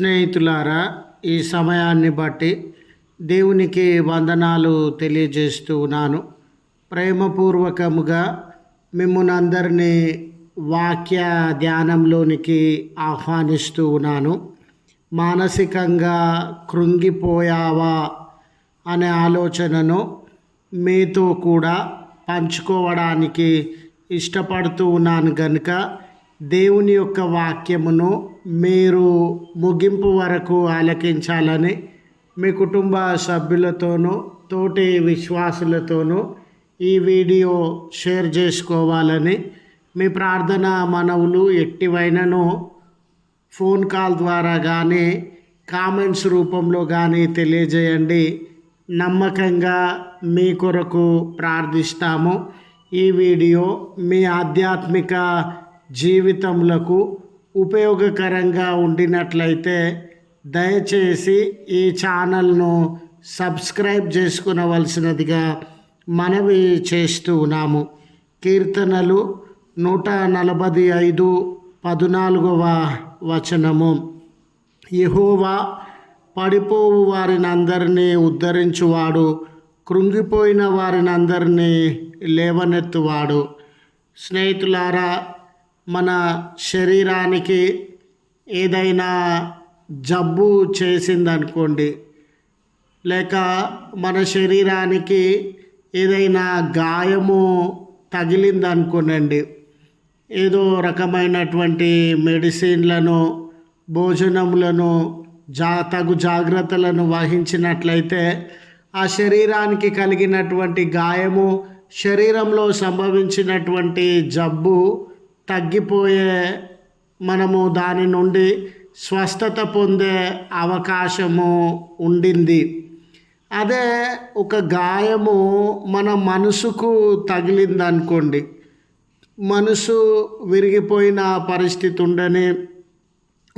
స్నేహితులారా ఈ సమయాన్ని బట్టి దేవునికి వందనాలు తెలియజేస్తూ ఉన్నాను. ప్రేమపూర్వకముగా మిమ్మల్ని అందరినీ వాక్య ధ్యానంలోనికి ఆహ్వానిస్తూ ఉన్నాను. మానసికంగా కృంగిపోయావా అనే ఆలోచనను మీతో కూడా పంచుకోవడానికి ఇష్టపడుతూ ఉన్నాను కనుక దేవుని యొక్క వాక్యమును మీరు ముగింపు వరకు ఆలకించాలని మీ కుటుంబ సభ్యులతోనూ తోటి విశ్వాసులతోనూ ఈ వీడియో షేర్ చేసుకోవాలని మీ ప్రార్థన మనవులు ఎట్టివైనను ఫోన్ కాల్ ద్వారా కానీ కామెంట్స్ రూపంలో కానీ తెలియజేయండి. నమ్మకంగా మీ కొరకు ప్రార్థిస్తాము. ఈ వీడియో మీ ఆధ్యాత్మిక జీవితములకు ఉపయోగకరంగా ఉండినట్లయితే దయచేసి ఈ ఛానల్ను సబ్స్క్రైబ్ చేసుకునవలసినదిగా మనవి చేస్తూ ఉన్నాము. కీర్తనలు నూట నలభై ఐదు పద్నాలుగవ వచనము. యెహోవా పడిపోవు వారిని అందరినీ ఉద్ధరించువాడు కృంగిపోయిన వారిని అందరినీ లేవనెత్తువాడు. స్నేహితులారా మన శరీరానికి ఏదైనా జబ్బు చేసిందనుకోండి లేక మన శరీరానికి ఏదైనా గాయము తగిలిందనుకోనండి ఏదో రకమైనటువంటి మెడిసిన్లను భోజనములను జా తగు జాగ్రత్తలను వహించినట్లయితే ఆ శరీరానికి కలిగినటువంటి గాయము శరీరంలో సంభవించినటువంటి జబ్బు తగ్గిపోయే మనము దాని నుండి స్వస్థత పొందే అవకాశము ఉండింది. అదే ఒక గాయము మన మనసుకు తగిలిందనుకోండి. మనసు విరిగిపోయిన పరిస్థితి ఉండని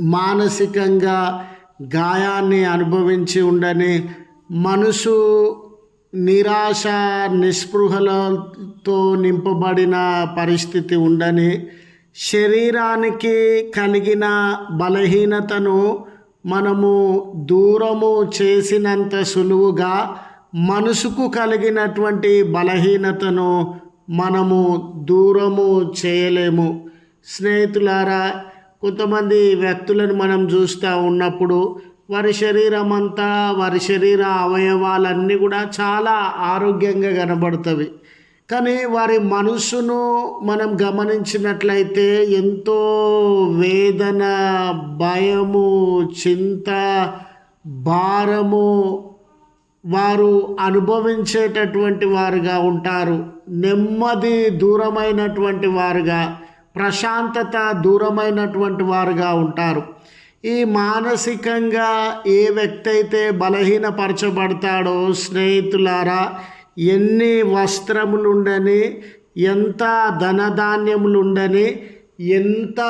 మానసికంగా గాయాన్ని అనుభవించి ఉండని మనసు నిరాశ నిస్పృహలతో నింపబడిన పరిస్థితి ఉండని శరీరానికి కలిగిన బలహీనతను మనము దూరము చేసినంత సులువుగా మనసుకు కలిగినటువంటి బలహీనతను మనము దూరము చేయలేము. స్నేహితులారా కొంతమంది వ్యక్తులను మనం చూస్తూ ఉన్నప్పుడు వారి శరీరం అంతా వారి శరీర అవయవాలన్నీ కూడా చాలా ఆరోగ్యంగా కనబడుతవి. కానీ వారి మనసును మనం గమనించినట్లయితే ఎంతో వేదన భయము చింత భారము వారు అనుభవించేటటువంటి వారుగా ఉంటారు. నెమ్మది దూరమైనటువంటి వారుగా ప్రశాంతత దూరమైనటువంటి వారుగా ఉంటారు. ఈ మానసికంగా ఏ వ్యక్తి అయితే బలహీనపరచబడతాడో స్నేహితులారా ఎన్ని వస్త్రములుండని ఎంత ధనధాన్యములుండని ఎంత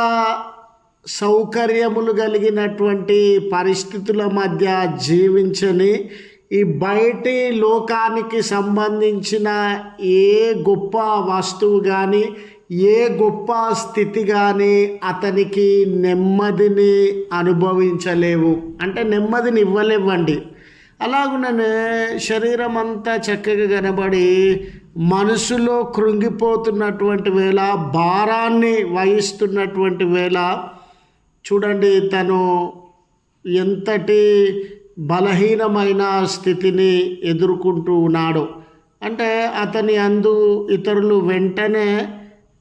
సౌకర్యములు కలిగినటువంటి పరిస్థితుల మధ్య జీవించని ఈ బయటి లోకానికి సంబంధించిన ఏ గొప్ప వస్తువు కానీ ఏ గొప్ప స్థితి కానీ అతనికి నెమ్మదిని అనుభవించలేవు. అంటే నెమ్మదిని ఇవ్వలేవండి. అలాగుననే శరీరం అంతా చక్కగా కనబడి మనసులో కృంగిపోతున్నటువంటి వేళ భారాన్ని వహిస్తున్నటువంటి వేళ చూడండి తను ఎంతటి బలహీనమైన స్థితిని ఎదుర్కొంటూ ఉన్నాడు. అంటే అతని అందు ఇతరులు వెంటనే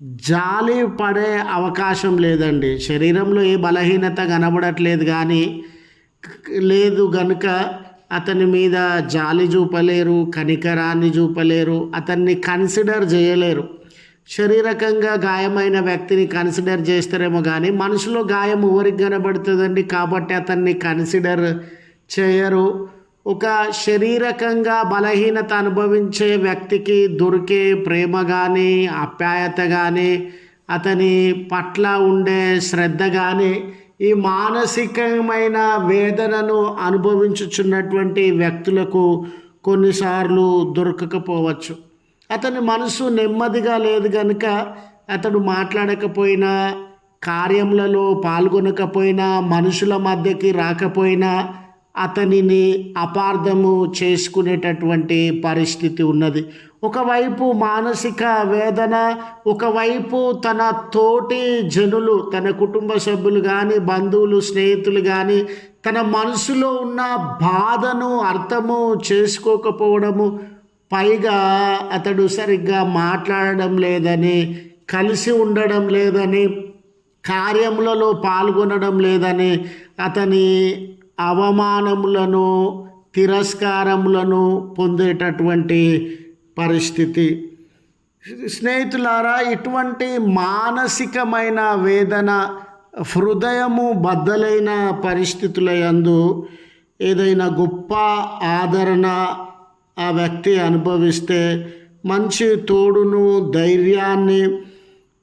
జాలి పడే అవకాశం లేదండి. శరీరంలో ఏ బలహీనత కనబడట్లేదు కానీ లేదు గనుక అతని మీద జాలి చూపలేరు కనికరాన్ని చూపలేరు అతన్ని కన్సిడర్ చేయలేరు. శరీరకంగా గాయమైన వ్యక్తిని కన్సిడర్ చేస్తారేమో కానీ మనసులో గాయం ఎవరికి కనబడుతుందండి? కాబట్టి అతన్ని కన్సిడర్ చేయరు. ఒక శరీరకంగా బలహీనత అనుభవించే వ్యక్తికి దొరికే ప్రేమ కానీ ఆప్యాయత కానీ అతని పట్ల ఉండే శ్రద్ధ కానీ ఈ మానసికమైన వేదనను అనుభవించుచున్నటువంటి వ్యక్తులకు కొన్నిసార్లు దొరకకపోవచ్చు. అతని మనసు నెమ్మదిగా లేదు కనుక అతడు మాట్లాడకపోయినా కార్యములలో పాల్గొనకపోయినా మనుషుల మధ్యకి రాకపోయినా అతనిని అపార్థము చేసుకునేటటువంటి పరిస్థితి ఉన్నది. ఒకవైపు మానసిక వేదన ఒకవైపు తన తోటి జనులు తన కుటుంబ సభ్యులు కానీ బంధువులు స్నేహితులు కానీ తన మనసులో ఉన్న బాధను అర్థము చేసుకోకపోవడము పైగా అతడు సరిగ్గా మాట్లాడడం లేదని కలిసి ఉండడం లేదని కార్యములలో పాల్గొనడం లేదని అతని అవమానములను తిరస్కారములను పొందేటటువంటి పరిస్థితి. స్నేహితులారా ఇటువంటి మానసికమైన వేదన హృదయము బద్దలైన పరిస్థితుల యందు ఏదైనా గొప్ప ఆదరణ ఆ వ్యక్తి అనుభవిస్తే మంచి తోడును ధైర్యాన్ని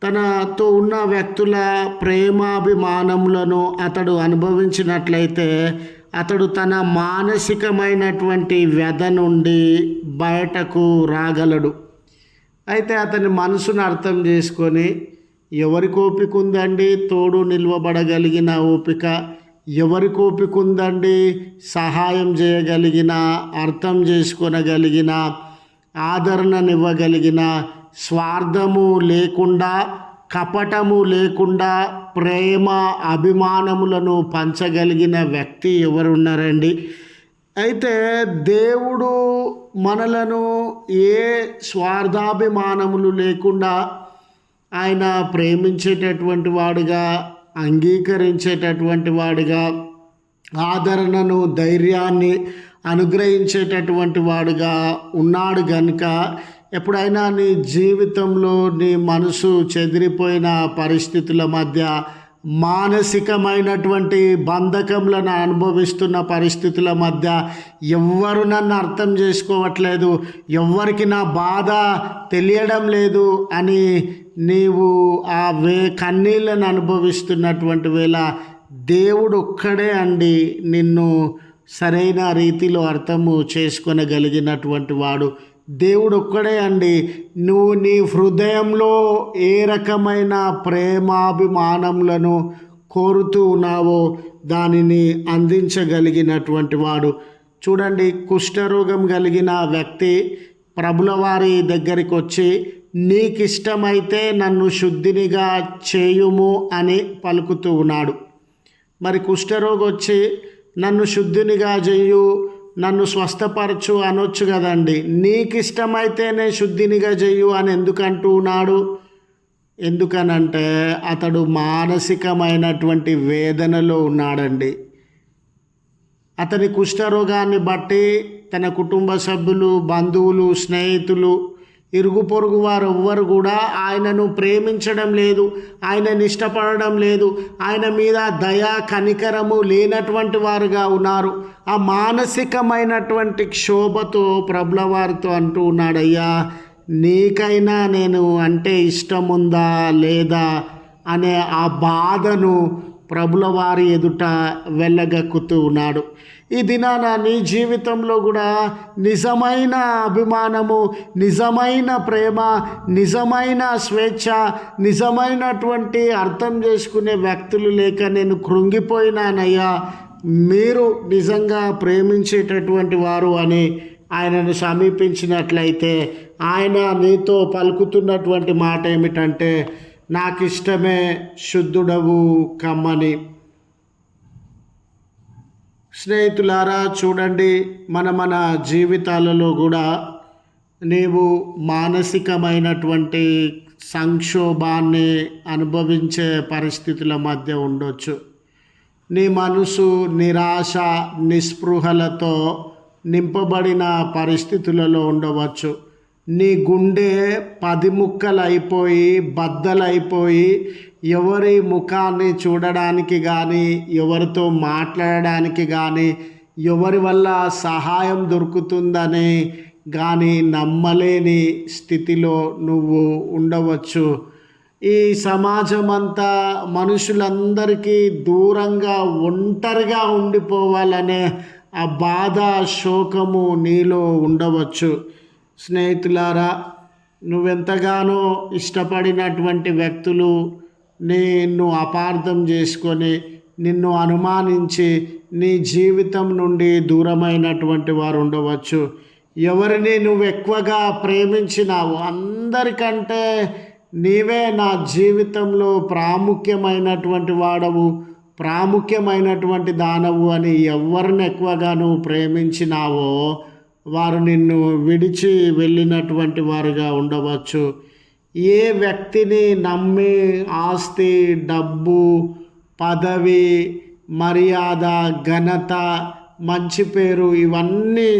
తనతో ఉన్న వ్యక్తుల ప్రేమాభిమానములను అతడు అనుభవించినట్లయితే అతడు తన మానసికమైనటువంటి వ్యధ నుండి బయటకు రాగలడు. అయితే అతని మనసును అర్థం చేసుకొని ఎవరికి ఓపిక ఉందండి తోడు నిల్వబడగలిగిన ఓపిక. ఎవరికి ఓపిక ఉందండి సహాయం చేయగలిగిన అర్థం చేసుకొనగలిగిన ఆదరణనివ్వగలిగిన స్వార్థము లేకుండా కపటము లేకుండా ప్రేమ అభిమానములను పంచగలిగిన వ్యక్తి ఎవరున్నారండి? అయితే దేవుడు మనలను ఏ స్వార్థాభిమానములు లేకుండా ఆయన ప్రేమించేటటువంటి వాడుగా అంగీకరించేటటువంటి వాడుగా ఆదరణను ధైర్యాన్ని అనుగ్రహించేటటువంటి వాడుగా ఉన్నాడు గనుక ఎప్పుడైనా నీ జీవితంలో నీ మనసు చెదిరిపోయిన పరిస్థితుల మధ్య మానసికమైనటువంటి బంధకములను అనుభవిస్తున్న పరిస్థితుల మధ్య ఎవ్వరు నన్ను అర్థం చేసుకోవట్లేదు ఎవ్వరికి నా బాధ తెలియడం లేదు అని నీవు ఆ వే కన్నీళ్ళను అనుభవిస్తున్నటువంటి వేళ దేవుడు ఒక్కడే అండి నిన్ను సరైన రీతిలో అర్థము చేసుకొనగలిగినటువంటి వాడు. దేవుడు ఒక్కడే అండి. నువ్వు నీ హృదయంలో ఏ రకమైన ప్రేమాభిమానములను కోరుతూ ఉన్నావో దానిని అందించగలిగినటువంటి వాడు. చూడండి కుష్ఠరోగం కలిగిన వ్యక్తి ప్రభుల వారి దగ్గరికి వచ్చి నీకు ఇష్టమైతే నన్ను శుద్ధినిగా చేయుము అని పలుకుతూ ఉన్నాడు. మరి కుష్ఠరోగి వచ్చి నన్ను శుద్ధినిగా చెయ్యు నన్ను స్వస్థపరచు అనొచ్చు కదండి. నీకు ఇష్టమైతేనే శుద్ధినిగా చెయ్యు అని ఎందుకంటూ ఉన్నాడు ఎందుకనంటే అతడు మానసికమైనటువంటి వేదనలో ఉన్నాడండి. అతని కుష్ఠరోగాన్ని బట్టి తన కుటుంబ సభ్యులు బంధువులు స్నేహితులు ఇరుగు పొరుగు వారు ఎవ్వరు కూడా ఆయనను ప్రేమించడం లేదు ఆయనను ఇష్టపడడం లేదు ఆయన మీద దయా కనికరము లేనటువంటి వారుగా ఉన్నారు. ఆ మానసికమైనటువంటి క్షోభతో ప్రభుల వారితో అంటూ ఉన్నాడయ్యా నీకైనా నేను అంటే ఇష్టం ఉందా లేదా అనే ఆ బాధను ప్రభుల వారి ఎదుట వెళ్ళగక్కుతూ ఉన్నాడు ఈ దినాన నీ జీవితంలో కూడా నిజమైన అభిమానము నిజమైన ప్రేమ నిజమైన స్వేచ్ఛ నిజమైనటువంటి అర్థం చేసుకునే వ్యక్తులు లేక నేను కృంగిపోయినానయ్యా. మీరు నిజంగా ప్రేమించేటటువంటి వారు అని ఆయనను సమీపించినట్లయితే ఆయన నీతో పలుకుతున్నటువంటి మాట ఏమిటంటే నాకు ఇష్టమే శుద్ధుడవు కమ్మని. స్నేహితులారా చూడండి మన మన జీవితాలలో కూడా నీవు మానసికమైనటువంటి సంక్షోభాన్ని అనుభవించే పరిస్థితుల మధ్య ఉండొచ్చు. నీ మనసు నిరాశ నిస్పృహలతో నింపబడిన పరిస్థితులలో ఉండవచ్చు. నీ గుండె పది ముక్కలు అయిపోయి బద్దలైపోయి ఎవరి ముఖాన్ని చూడడానికి కానీ ఎవరితో మాట్లాడడానికి కానీ ఎవరి వల్ల సహాయం దొరుకుతుందని కానీ నమ్మలేని స్థితిలో నువ్వు ఉండవచ్చు. ఈ సమాజం అంతా మనుషులందరికీ దూరంగా ఒంటరిగా ఉండిపోవాలనే ఆ బాధ శోకము నీలో ఉండవచ్చు. స్నేహితులారా నువ్వెంతగానో ఇష్టపడినటువంటి వ్యక్తులు నిన్ను అపార్థం చేసుకొని నిన్ను అనుమానించి నీ జీవితం నుండి దూరమైనటువంటి వారు ఉండవచ్చు ఎవరిని నువ్వు ఎక్కువగా ప్రేమించినావు అందరికంటే నీవే నా జీవితంలో ప్రాముఖ్యమైనటువంటి వాడవు ప్రాముఖ్యమైనటువంటి దానవు అని ఎవరిని ఎక్కువగా నువ్వు ప్రేమించినావో వారు నిన్ను విడిచి వెళ్ళినటువంటి వారుగా ఉండవచ్చు. ఏ వ్యక్తిని నమ్మి ఆస్తి డబ్బు పదవి మర్యాద ఘనత మంచి పేరు ఇవన్నీ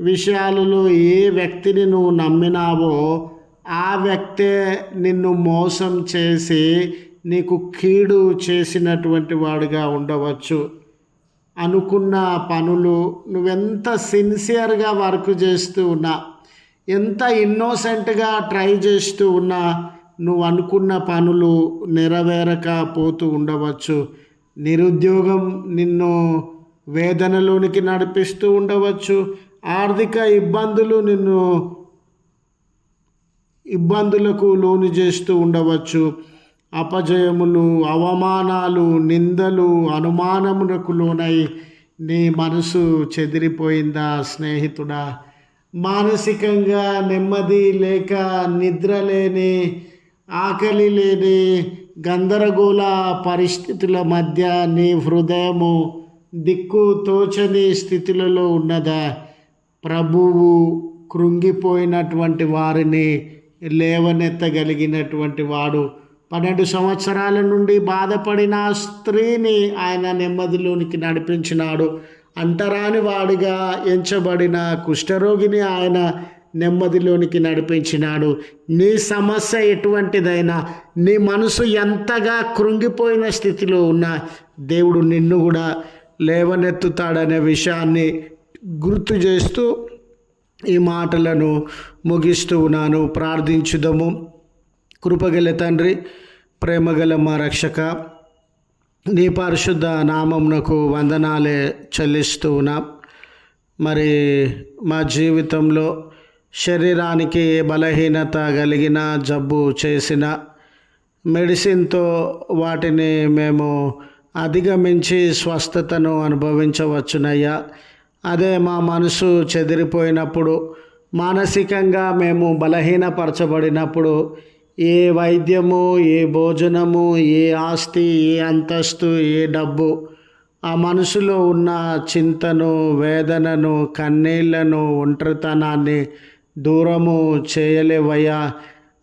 విషయాలలో ఏ వ్యక్తిని నువ్వు నమ్మినావో ఆ వ్యక్తే నిన్ను మోసం చేసి నీకు కీడు చేసినటువంటి వాడుగా ఉండవచ్చు. అనుకున్న పనులు నువ్వెంత సిన్సియర్గా వర్క్ చేస్తూ ఉన్నా ఎంత ఇన్నోసెంట్గా ట్రై చేస్తూ ఉన్నా నువ్వు అనుకున్న పనులు నెరవేరక పోతూ ఉండవచ్చు. నిరుద్యోగం నిన్ను వేదనలోనికి నడిపిస్తూ ఉండవచ్చు. ఆర్థిక ఇబ్బందులు నిన్ను ఇబ్బందులకు లోను చేస్తూ ఉండవచ్చు. అపజయములు అవమానాలు నిందలు అనుమానములకు లోనై నీ మనసు చెదిరిపోయిందా స్నేహితుడా? మానసికంగా నెమ్మది లేక నిద్ర లేని ఆకలి లేని గందరగోళ పరిస్థితుల మధ్య నీ హృదయము దిక్కు తోచని స్థితులలో ఉన్నదా? ప్రభువు కృంగిపోయినటువంటి వారిని లేవనెత్తగలిగినటువంటి వాడు పన్నెండు సంవత్సరాల నుండి బాధపడిన స్త్రీని ఆయన నెమ్మదిలోనికి నడిపించినాడు. అంటరాని వాడిగా ఎంచబడిన కుష్ఠరోగిని ఆయన నెమ్మదిలోనికి నడిపించినాడు. నీ సమస్య ఎటువంటిదైనా నీ మనసు ఎంతగా కృంగిపోయిన స్థితిలో ఉన్నా దేవుడు నిన్ను కూడా లేవనెత్తుతాడనే విషయాన్ని గుర్తు చేస్తూ ఈ మాటలను ముగిస్తూ ఉన్నాను. ప్రార్థించుదము. కృపగల తండ్రి ప్రేమగల మా రక్షక నీ పరిశుద్ధ నామంనకు వందనాలే చెల్లిస్తూ ఉన్నాం. మరి మా జీవితంలో శరీరానికి ఏ బలహీనత కలిగిన జబ్బు చేసిన మెడిసిన్తో వాటిని మేము అధిగమించి స్వస్థతను అనుభవించవచ్చునయ్యా. అదే మా మనసు చెదిరిపోయినప్పుడు మానసికంగా మేము బలహీనపరచబడినప్పుడు ఏ వైద్యము ఏ భోజనము ఏ ఆస్తి ఏ అంతస్తు ఏ డబ్బు? ఆ మనసులో ఉన్న చింతను వేదనను కన్నీళ్ళను ఒంటరితనాన్ని దూరము చేయలేవయ్యా.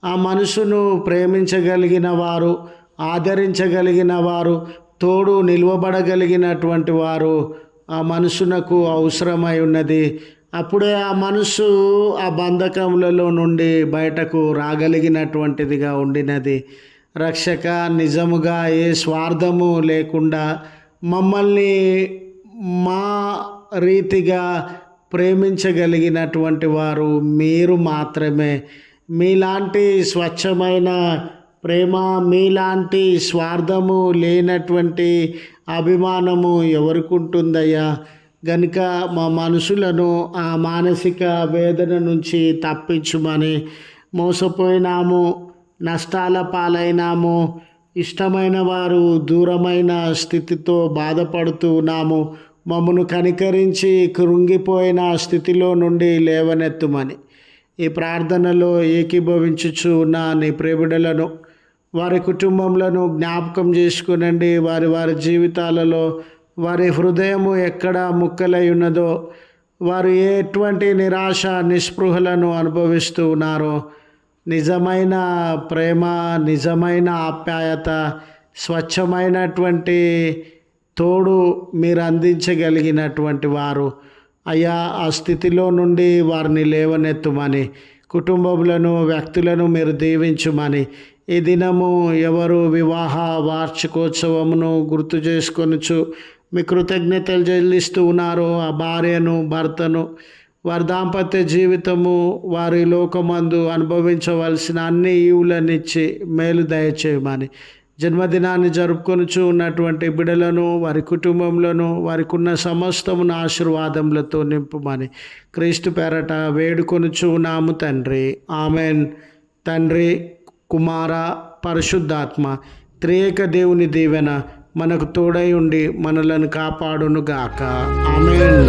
ఆ మనసును ప్రేమించగలిగిన వారు ఆదరించగలిగిన వారు తోడు నిలువబడగలిగినటువంటి వారు ఆ మనసునకు అవసరమై ఉన్నది. అప్పుడే ఆ మనసు ఆ బంధకములలో నుండి బయటకు రాగలిగినటువంటిదిగా ఉండినది. రక్షక నిజముగా ఏ స్వార్థము లేకుండా మమ్మల్ని మా రీతిగా ప్రేమించగలిగినటువంటి వారు మీరు మాత్రమే. మీలాంటి స్వచ్ఛమైన ప్రేమ మీలాంటి స్వార్థము లేనటువంటి అభిమానము ఎవరికి ఉంటుందయ్యా? గనుక మా మనసులను ఆ మానసిక వేదన నుంచి తప్పించుమని మోసపోయినాము నష్టాల పాలైనాము ఇష్టమైన వారు దూరమైన స్థితితో బాధపడుతూ ఉన్నాము మమ్మను కనికరించి కృంగిపోయిన స్థితిలో నుండి లేవనెత్తుమని. ఈ ప్రార్థనలో ఏకీభవించుచు ఉన్న నీ ప్రేమిడలను వారి కుటుంబంలో జ్ఞాపకం చేసుకునండి వారి వారి జీవితాలలో వారి హృదయము ఎక్కడ ముక్కలై ఉన్నదో వారు ఎటువంటి నిరాశ నిస్పృహలను అనుభవిస్తూ ఉన్నారో నిజమైన ప్రేమ నిజమైన ఆప్యాయత స్వచ్ఛమైనటువంటి తోడు మీరు అందించగలిగినటువంటి వారు. అయ్యా ఆ స్థితిలో నుండి వారిని లేవనెత్తుమని కుటుంబములను వ్యక్తులను మీరు దీవించుమని ఈ దినము ఎవరు వివాహ వార్షికోత్సవమును గుర్తు చేసుకొనుచు మీ కృతజ్ఞతలు చెల్లిస్తూ ఉన్నారు ఆ భార్యను భర్తను వారి దాంపత్య జీవితము వారి లోకమందు అనుభవించవలసిన అన్ని ఈవులనిచ్చి మేలు దయచేయమని. జన్మదినాన్ని జరుపుకొనుచు ఉన్నటువంటి బిడలను వారి కుటుంబంలోను వారికి ఉన్న సమస్తమును ఆశీర్వాదములతో నింపుమని క్రీస్తు పేరట వేడుకొనుచు ఉన్నాము తండ్రి. ఆమెన్. తండ్రి కుమార పరిశుద్ధాత్మ త్రేక దేవుని దీవెన మనకు తోడై ఉండి మనలను కాపాడును గాక ఆమెన్.